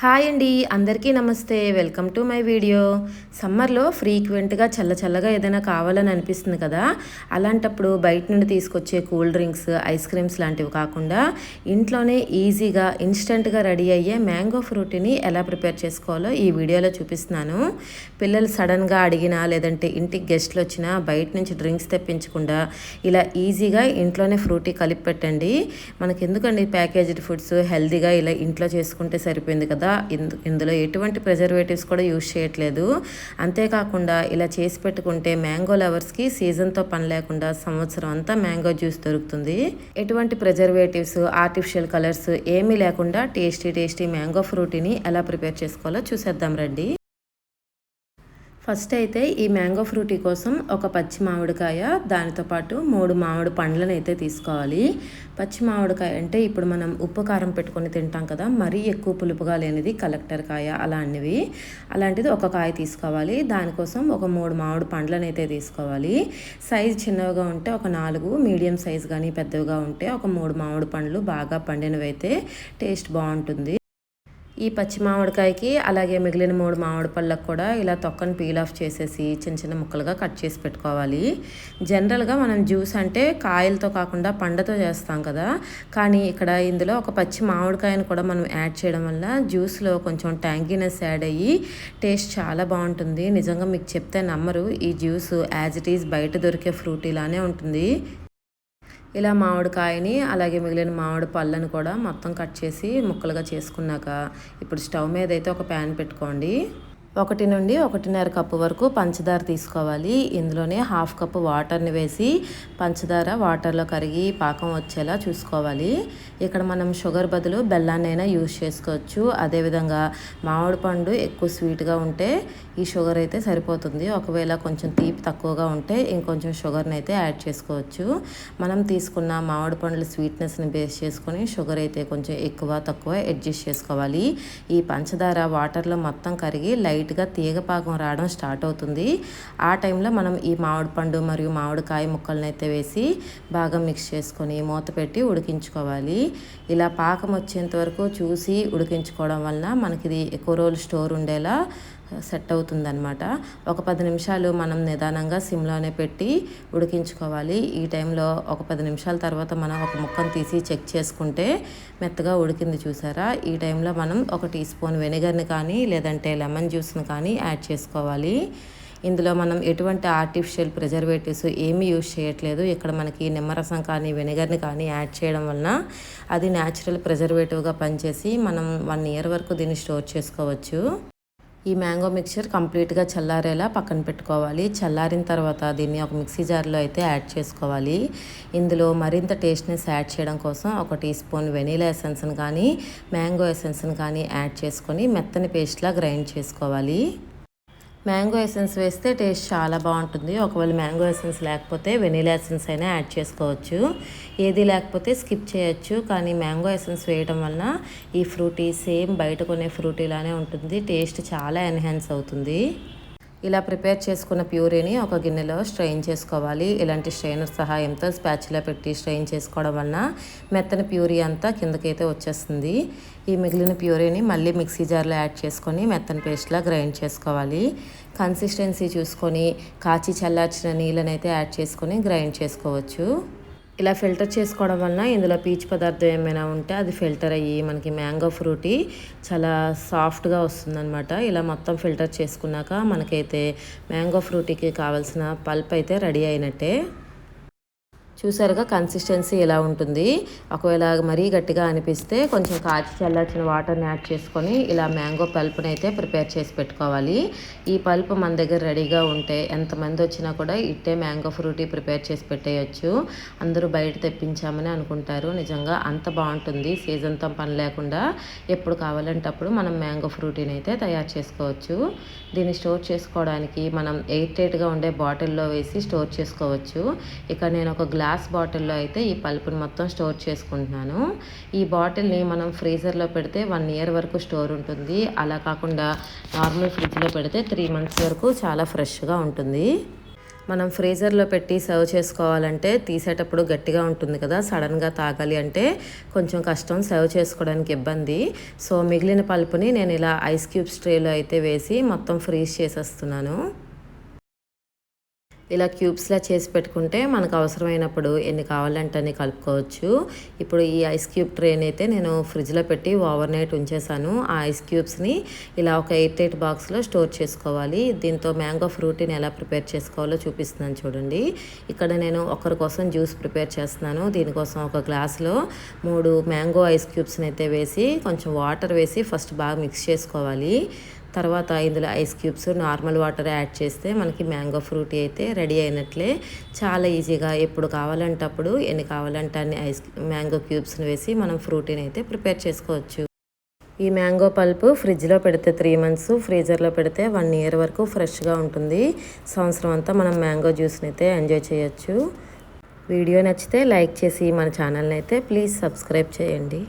Hi అండి అందరికీ నమస్తే. Welcome to my video. సమ్మర్లో ఫ్రీక్వెంట్గా చల్ల చల్లగా ఏదైనా కావాలని అనిపిస్తుంది కదా? అలాంటప్పుడు బయట నుండి తీసుకొచ్చే కూల్ డ్రింక్స్ ఐస్ క్రీమ్స్ లాంటివి కాకుండా ఇంట్లోనే ఈజీగా ఇన్స్టెంట్గా రెడీ అయ్యే మ్యాంగో ఫ్రూట్ని ఎలా ప్రిపేర్ చేసుకోవాలో ఈ వీడియోలో చూపిస్తున్నాను. పిల్లలు సడన్గా అడిగినా లేదంటే ఇంటికి గెస్ట్లు వచ్చినా బయట నుంచి డ్రింక్స్ తెప్పించకుండా ఇలా ఈజీగా ఇంట్లోనే ఫ్రూటీ కలిపి పెట్టండి. మనకి ఎందుకండి ప్యాకేజ్డ్ ఫుడ్స్? హెల్తీగా ఇలా ఇంట్లో చేసుకుంటే సరిపోయింది కదా? ఇందు ఇందులో ఎటువంటి ప్రిజర్వేటివ్స్ కూడా యూజ్ చేయట్లేదు. అంతేకాకుండా ఇలా చేసి పెట్టుకుంటే మ్యాంగో లవర్స్కి సీజన్తో పని లేకుండా సంవత్సరం అంతా మ్యాంగో జ్యూస్ దొరుకుతుంది. ఎటువంటి ప్రిజర్వేటివ్స్ ఆర్టిఫిషియల్ కలర్స్ ఏమీ లేకుండా టేస్టీ టేస్టీ మ్యాంగో ఫ్రూటీని ఎలా ప్రిపేర్ చేసుకోవాలో చూసేద్దాం రండి. ఫస్ట్ అయితే ఈ మ్యాంగో ఫ్రూటీ కోసం ఒక పచ్చి మామిడికాయ దానితో పాటు మూడు మామిడి పండ్లను అయితే తీసుకోవాలి. పచ్చి మామిడికాయ అంటే ఇప్పుడు మనం ఉప్పు కారం పెట్టుకొని తింటాం కదా మరీ ఎక్కువ పులుపుగా లేనిది కలెక్టర్ కాయ అలాంటివి. అలాంటిది ఒక కాయ తీసుకోవాలి. దానికోసం ఒక మూడు మామిడి పండ్లను అయితే తీసుకోవాలి. సైజ్ చిన్నవిగా ఉంటే ఒక నాలుగు మీడియం సైజ్ కానీ పెద్దవిగా ఉంటే ఒక మూడు మామిడి పండ్లు బాగా పండినవి అయితే టేస్ట్ బాగుంటుంది. ఈ పచ్చి మామిడికాయకి అలాగే మిగిలిన మూడు మామిడి పళ్ళకు కూడా ఇలా తొక్కను పీల్ ఆఫ్ చేసేసి చిన్న చిన్న ముక్కలుగా కట్ చేసి పెట్టుకోవాలి. జనరల్గా మనం జ్యూస్ అంటే కాయలతో కాకుండా పండతో చేస్తాం కదా. కానీ ఇక్కడ ఇందులో ఒక పచ్చి మామిడికాయను కూడా మనం యాడ్ చేయడం వల్ల జ్యూస్లో కొంచెం ట్యాంకీనెస్ యాడ్ అయ్యి టేస్ట్ చాలా బాగుంటుంది. నిజంగా మీకు చెప్తే నమ్మరు. ఈ జ్యూస్ యాజ్ ఇట్ ఈజ్ బయట దొరికే ఫ్రూట్ ఇలానే ఉంటుంది. ఇలా మామిడికాయని అలాగే మిగిలిన మామిడి పళ్ళను కూడా మొత్తం కట్ చేసి ముక్కలుగా చేసుకున్నాక ఇప్పుడు స్టవ్ మీద అయితే ఒక ప్యాన్ పెట్టుకోండి. ఒకటి నుండి ఒకటిన్నర కప్పు వరకు పంచదార తీసుకోవాలి. ఇందులోనే హాఫ్ కప్పు వాటర్ని వేసి పంచదార వాటర్లో కరిగి పాకం వచ్చేలా చూసుకోవాలి. ఇక్కడ మనం షుగర్ బదులు బెల్లాన్నైనా యూజ్ చేసుకోవచ్చు. అదేవిధంగా మామిడి పండు ఎక్కువ స్వీట్గా ఉంటే ఈ షుగర్ అయితే సరిపోతుంది. ఒకవేళ కొంచెం తీపి తక్కువగా ఉంటే ఇంకొంచెం షుగర్ని అయితే యాడ్ చేసుకోవచ్చు. మనం తీసుకున్న మామిడి పండ్ల స్వీట్నెస్ని బేస్ చేసుకొని షుగర్ అయితే కొంచెం ఎక్కువ తక్కువ అడ్జస్ట్ చేసుకోవాలి. ఈ పంచదార వాటర్లో మొత్తం కరిగి లైట్ లైట్గా తీగపాకం రావడం స్టార్ట్ అవుతుంది. ఆ టైంలో మనం ఈ మామిడి పండు మరియు మామిడికాయ ముక్కలను అయితే వేసి బాగా మిక్స్ చేసుకొని మూత పెట్టి ఉడికించుకోవాలి. ఇలా పాకం వచ్చేంత వరకు చూసి ఉడికించుకోవడం వలన మనకి ఇది ఎక్కువ రోజులు స్టోర్ ఉండేలా సెట్ అవుతుందనమాట ఒక పది నిమిషాలు మనం నిదానంగా సిమ్లోనే పెట్టి ఉడికించుకోవాలి. ఈ టైంలో ఒక పది నిమిషాల తర్వాత మనం ఒక ముక్కను తీసి చెక్ చేసుకుంటే మెత్తగా ఉడికింది చూసారా? ఈ టైంలో మనం ఒక టీ స్పూన్ వెనిగర్ని కానీ లేదంటే లెమన్ జ్యూస్ని కానీ యాడ్ చేసుకోవాలి. ఇందులో మనం ఎటువంటి ఆర్టిఫిషియల్ ప్రిజర్వేటివ్స్ ఏమీ యూజ్ చేయట్లేదు. ఇక్కడ మనకి నిమ్మరసం కానీ వెనిగర్ని కానీ యాడ్ చేయడం వలన అది న్యాచురల్ ప్రిజర్వేటివ్గా పనిచేసి మనం వన్ ఇయర్ వరకు దీన్ని స్టోర్ చేసుకోవచ్చు. ఈ మ్యాంగో మిక్చర్ కంప్లీట్గా చల్లారేలా పక్కన పెట్టుకోవాలి. చల్లారిన తర్వాత దీన్ని ఒక మిక్సీ జార్లో అయితే యాడ్ చేసుకోవాలి. ఇందులో మరింత టేస్ట్నెస్ యాడ్ చేయడం కోసం ఒక టీ స్పూన్ వెనీలా ఎసెన్స్ని కానీ మ్యాంగో ఎసెన్స్ని కానీ యాడ్ చేసుకొని మెత్తని పేస్ట్లా గ్రైండ్ చేసుకోవాలి. మ్యాంగో ఎసెన్స్ వేస్తే టేస్ట్ చాలా బాగుంటుంది. ఒకవేళ మ్యాంగో ఎసెన్స్ లేకపోతే వెనీలా ఎసెన్స్ అయినా యాడ్ చేసుకోవచ్చు. ఏది లేకపోతే స్కిప్ చేయొచ్చు. కానీ మ్యాంగో ఎసెన్స్ వేయడం వలన ఈ ఫ్రూటీ సేమ్ బయట కొనే ఫ్రూటీలానే ఉంటుంది. టేస్ట్ చాలా ఎన్హాన్స్ అవుతుంది. ఇలా ప్రిపేర్ చేసుకున్న ప్యూరీని ఒక గిన్నెలో స్ట్రెయిన్ చేసుకోవాలి. ఇలాంటి స్ట్రెయినర్ సహాయంతో స్పాచ్లో పెట్టి స్ట్రెయిన్ చేసుకోవడం వలన మెత్తని ప్యూరీ అంతా కిందకైతే వచ్చేస్తుంది. ఈ మిగిలిన ప్యూరీని మళ్ళీ మిక్సీ జార్లో యాడ్ చేసుకొని మెత్తని పేస్ట్లా గ్రైండ్ చేసుకోవాలి. కన్సిస్టెన్సీ చూసుకొని కాచి చల్లార్చిన నీళ్ళనైతే యాడ్ చేసుకొని గ్రైండ్ చేసుకోవచ్చు. ఇలా ఫిల్టర్ చేసుకోవడం వలన ఇందులో పీచు పదార్థం ఏమైనా ఉంటే అది ఫిల్టర్ అయ్యి మనకి మ్యాంగో ఫ్రూటీ చాలా సాఫ్ట్గా వస్తుందన్నమాట. ఇలా మొత్తం ఫిల్టర్ చేసుకున్నాక మనకైతే మ్యాంగో ఫ్రూటీకి కావాల్సిన పల్ప్ అయితే రెడీ అయినట్టే. చూసారుగా కన్సిస్టెన్సీ ఎలా ఉంటుంది? ఒకవేళ మరీ గట్టిగా అనిపిస్తే కొంచెం కాచి చల్లార్చిన వాటర్ని యాడ్ చేసుకొని ఇలా మ్యాంగో పల్ప్ని అయితే ప్రిపేర్ చేసి పెట్టుకోవాలి. ఈ పల్ప్ మన దగ్గర రెడీగా ఉంటే ఎంతమంది వచ్చినా కూడా ఇట్టే మ్యాంగో ఫ్రూటీ ప్రిపేర్ చేసి పెట్టేయచ్చు. అందరూ బయట తెప్పించామని అనుకుంటారు. నిజంగా అంత బాగుంటుంది. సీజన్తో పని లేకుండా ఎప్పుడు కావాలంటే అప్పుడు మనం మ్యాంగో ఫ్రూటీని అయితే తయారు చేసుకోవచ్చు. దీన్ని స్టోర్ చేసుకోవడానికి మనం ఎయిట్ ఎయిట్గా ఉండే బాటిల్లో వేసి స్టోర్ చేసుకోవచ్చు. ఇక నేను ఒక గ్లాస్ గ్లాస్ బాటిల్లో అయితే ఈ పల్పుని మొత్తం స్టోర్ చేసుకుంటున్నాను. ఈ బాటిల్ని మనం ఫ్రీజర్లో పెడితే వన్ ఇయర్ వరకు స్టోర్ ఉంటుంది. అలా కాకుండా నార్మల్ ఫ్రిడ్జ్లో పెడితే త్రీ మంత్స్ వరకు చాలా ఫ్రెష్గా ఉంటుంది. మనం ఫ్రీజర్లో పెట్టి సర్వ్ చేసుకోవాలంటే తీసేటప్పుడు గట్టిగా ఉంటుంది కదా సడన్గా తాగాలి అంటే కొంచెం కష్టం సర్వ్ చేసుకోవడానికి ఇబ్బంది. సో మిగిలిన పల్పుని నేను ఇలా ఐస్ క్యూబ్స్ ట్రేలో అయితే వేసి మొత్తం ఫ్రీజ్ చేసేస్తున్నాను. ఇలా క్యూబ్స్లా చేసి పెట్టుకుంటే మనకు అవసరమైనప్పుడు ఎన్ని కావాలంటే అన్ని కలుపుకోవచ్చు. ఇప్పుడు ఈ ఐస్ క్యూబ్ ట్రైన్ అయితే నేను ఫ్రిడ్జ్లో పెట్టి ఓవర్ నైట్ ఉంచేసాను. ఆ ఐస్ క్యూబ్స్ని ఇలా ఒక ఎయిట్ ఎయిట్ బాక్స్లో స్టోర్ చేసుకోవాలి. దీంతో మ్యాంగో ఫ్రూట్ని ఎలా ప్రిపేర్ చేసుకోవాలో చూపిస్తున్నాను చూడండి. ఇక్కడ నేను ఒకరి కోసం జ్యూస్ ప్రిపేర్ చేస్తున్నాను. దీనికోసం ఒక గ్లాస్లో మూడు మ్యాంగో ఐస్ క్యూబ్స్ని అయితే వేసి కొంచెం వాటర్ వేసి ఫస్ట్ బాగా మిక్స్ చేసుకోవాలి. తర్వాత ఇందులో ice cubes normal water add చేస్తే మనకి మ్యాంగో ఫ్రూటీ అయితే రెడీ అయినట్లే. చాలా ఈజీగా ఎప్పుడు కావాలంటే అప్పుడు ఎన్ని కావాలంటే అన్ని ఐస్ మ్యాంగో క్యూబ్స్ని వేసి మనం ఫ్రూటీని అయితే ప్రిపేర్ చేసుకోవచ్చు. ఈ మ్యాంగో పల్పు ఫ్రిడ్జ్లో పెడితే త్రీ మంత్స్ ఫ్రీజర్లో పెడితే వన్ ఇయర్ వరకు ఫ్రెష్గా ఉంటుంది. సంవత్సరం అంతా మనం మ్యాంగో జ్యూస్ని అయితే ఎంజాయ్ చేయొచ్చు. వీడియో నచ్చితే లైక్ చేసి మన ఛానల్ని అయితే ప్లీజ్ సబ్స్క్రైబ్ చేయండి.